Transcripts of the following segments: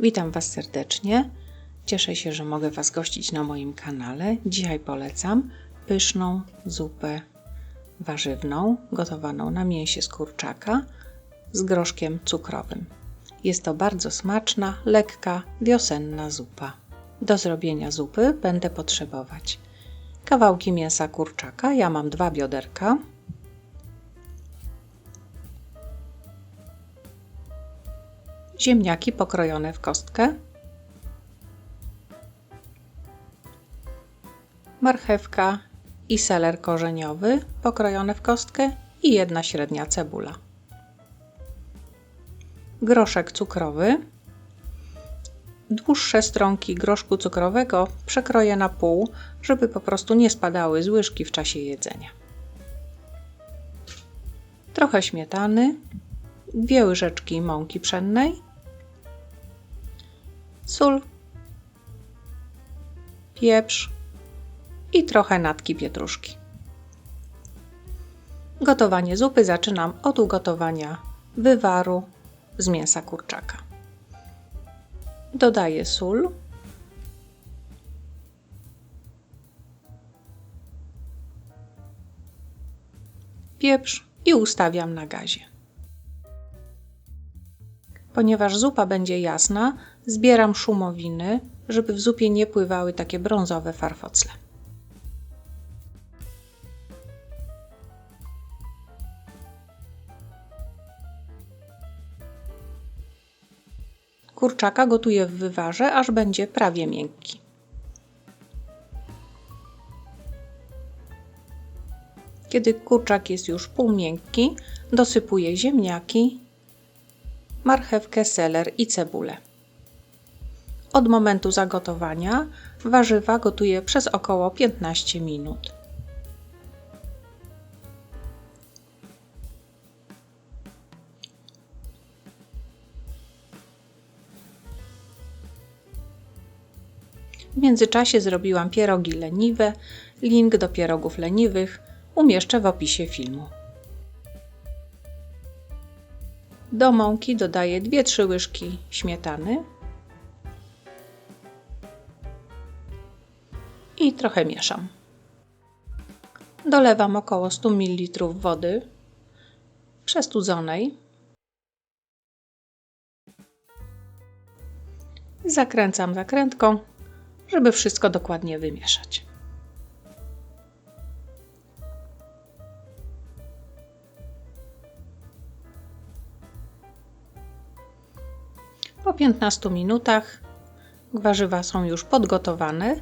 Witam Was serdecznie. Cieszę się, że mogę Was gościć na moim kanale. Dzisiaj polecam pyszną zupę warzywną, gotowaną na mięsie z kurczaka z groszkiem cukrowym. Jest to bardzo smaczna, lekka, wiosenna zupa. Do zrobienia zupy będę potrzebować kawałki mięsa kurczaka. Ja mam dwa bioderka, ziemniaki pokrojone w kostkę, marchewka i seler korzeniowy pokrojone w kostkę i jedna średnia cebula. Groszek cukrowy. Dłuższe stronki groszku cukrowego przekroję na pół, żeby po prostu nie spadały z łyżki w czasie jedzenia. Trochę śmietany, dwie łyżeczki mąki pszennej, sól, pieprz i trochę natki pietruszki. Gotowanie zupy zaczynam od ugotowania wywaru z mięsa kurczaka. Dodaję sól. Pieprz i ustawiam na gazie. Ponieważ zupa będzie jasna, zbieram szumowiny, żeby w zupie nie pływały takie brązowe farfocle. Kurczaka gotuję w wywarze, aż będzie prawie miękki. Kiedy kurczak jest już półmiękki, dosypuję ziemniaki, marchewkę, seler i cebulę. Od momentu zagotowania warzywa gotuję przez około 15 minut. W międzyczasie zrobiłam pierogi leniwe. Link do pierogów leniwych umieszczę w opisie filmu. Do mąki dodaję 2-3 łyżki śmietany i trochę mieszam. Dolewam około 100 ml wody przestudzonej. Zakręcam zakrętką, żeby wszystko dokładnie wymieszać. 15 minutach warzywa są już podgotowane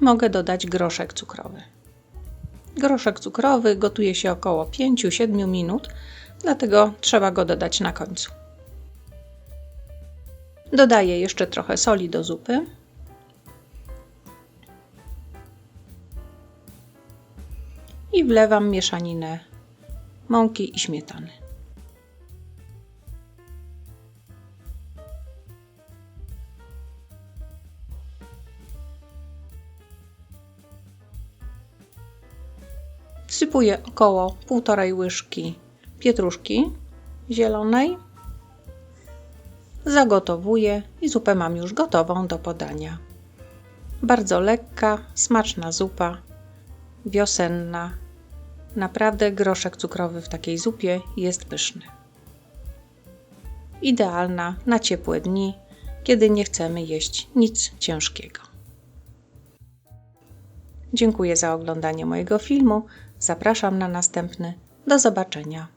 i mogę dodać groszek cukrowy. Groszek cukrowy gotuje się około 5-7 minut, dlatego trzeba go dodać na końcu. Dodaję jeszcze trochę soli do zupy. I wlewam mieszaninę mąki i śmietany. Wsypuję około 1,5 łyżki pietruszki zielonej. Zagotowuję i zupę mam już gotową do podania. Bardzo lekka, smaczna zupa, wiosenna. Naprawdę groszek cukrowy w takiej zupie jest pyszny. Idealna na ciepłe dni, kiedy nie chcemy jeść nic ciężkiego. Dziękuję za oglądanie mojego filmu. Zapraszam na następny. Do zobaczenia.